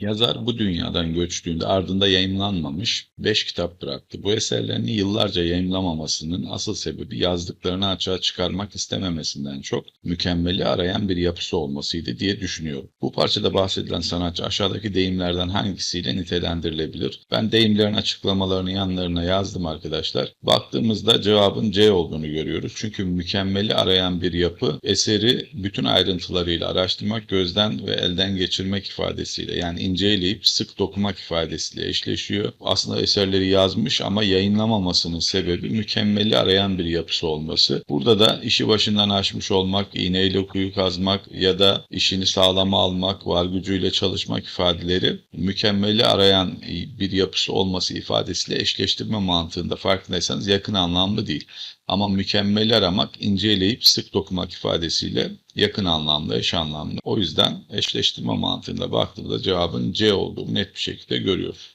Yazar bu dünyadan göçtüğünde ardında yayımlanmamış 5 kitap bıraktı. Bu eserlerini yıllarca yayımlamamasının asıl sebebi yazdıklarını açığa çıkarmak istememesinden çok mükemmeli arayan bir yapısı olmasıydı diye düşünüyorum. Bu parçada bahsedilen sanatçı aşağıdaki deyimlerden hangisiyle nitelendirilebilir? Ben deyimlerin açıklamalarını yanlarına yazdım arkadaşlar. Baktığımızda cevabın C olduğunu görüyoruz. Çünkü mükemmeli arayan bir yapı eseri bütün ayrıntılarıyla araştırmak, gözden ve elden geçirmek ifadesiyle yani inceleyip sık dokumak ifadesiyle eşleşiyor. Aslında eserleri yazmış ama yayınlamamasının sebebi mükemmeli arayan bir yapısı olması. Burada da işi başından aşmış olmak, iğneyle kuyu kazmak ya da işini sağlama almak, var gücüyle çalışmak ifadeleri mükemmeli arayan bir yapısı olması ifadesiyle eşleştirme mantığında farkındaysanız yakın anlamlı değil. Ama mükemmeli aramak, inceleyip sık dokumak ifadesiyle yakın anlamlı, eş anlamlı. O yüzden eşleştirme mantığında baktığımızda cevabın C olduğunu net bir şekilde görüyoruz.